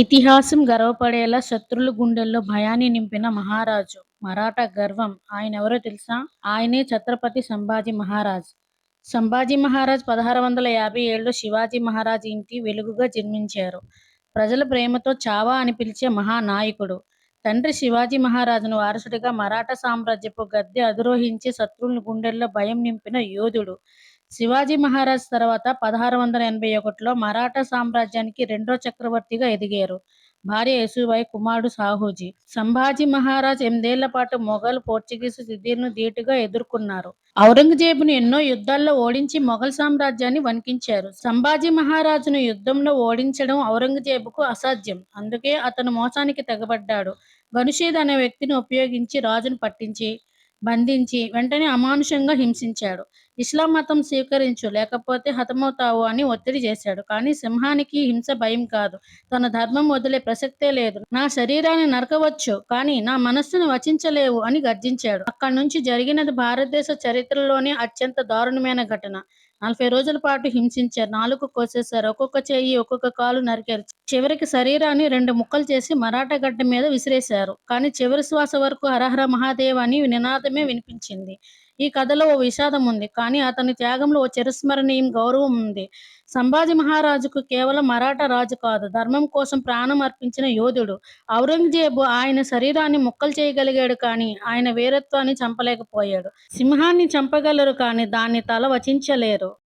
ఇతిహాసం గర్వపడేలా శత్రుల గుండెల్లో భయాన్ని నింపిన మహారాజు. మరాఠా గర్వం. ఆయన ఎవరో తెలుసా? ఆయనే ఛత్రపతి సంభాజీ మహారాజ్. సంభాజీ మహారాజ్ పదహారు వందల యాభై ఏడులో శివాజీ మహారాజ్ ఇంటి వెలుగుగా జన్మించారు. ప్రజల ప్రేమతో చావా అని పిలిచే మహానాయకుడు. తండ్రి శివాజీ మహారాజును వారసుడిగా మరాఠా సామ్రాజ్యపు గద్దె అధిరోహించి శత్రువుల గుండెల్లో భయం నింపిన యోధుడు. శివాజీ మహారాజ్ తర్వాత పదహారు వందల ఎనభై ఒకటిలో మరాఠా సామ్రాజ్యానికి రెండో చక్రవర్తిగా ఎదిగారు. భార్య యేసూబాయి, కుమారుడు సాహూజీ. సంభాజీ మహారాజ్ ఎనిమిదేళ్ళ పాటు మొఘల్, పోర్చుగీసు సుదీర్ను ధీటుగా ఎదుర్కొన్నారు. ఔరంగజేబును ఎన్నో యుద్ధాల్లో ఓడించి మొఘల్ సామ్రాజ్యాన్ని వణికించారు. సంభాజీ మహారాజును యుద్ధంలో ఓడించడం ఔరంగజేబుకు అసాధ్యం. అందుకే అతను మోసానికి తెగబడ్డాడు. గనుషీద్ అనే వ్యక్తిని ఉపయోగించి రాజును పట్టించి, బంధించి, వెంటనే అమానుషంగా హింసించాడు. ఇస్లాం మతం స్వీకరించు లేకపోతే హతమవుతావు అని ఒత్తిడి చేశాడు. కానీ సింహానికి హింస భయం కాదు. తన ధర్మం వదిలే ప్రసక్తే లేదు. నా శరీరాన్ని నరకవచ్చు కానీ నా మనస్సును వచించలేవు అని గర్జించాడు. అక్కడి నుంచి జరిగినది భారతదేశ చరిత్రలోనే అత్యంత దారుణమైన ఘటన. నలభై రోజుల పాటు హింసించారు. నాలుగు కోసేశారు. ఒక్కొక్క చెయ్యి, ఒక్కొక్క కాలు నరికారు. చివరికి శరీరాన్ని రెండు ముక్కలు చేసి మరాఠా గడ్డ మీద విసిరేశారు. కానీ చివరి శ్వాస వరకు హరహర మహాదేవ్ అని నినాదమే వినిపించింది. ఈ కథలో ఓ విషాదం ఉంది. కానీ అతని త్యాగంలో ఓ చిరస్మరణీయం గౌరవం ఉంది. సంభాజీ మహారాజుకు కేవలం మరాఠా రాజు కాదు, ధర్మం కోసం ప్రాణం అర్పించిన యోధుడు. ఔరంగజేబు ఆయన శరీరాన్ని ముక్కలు చేయగలిగాడు కానీ ఆయన వీరత్వాన్ని చంపలేకపోయాడు. సింహాన్ని చంపగలరు కానీ దాన్ని తల వచించలేరు.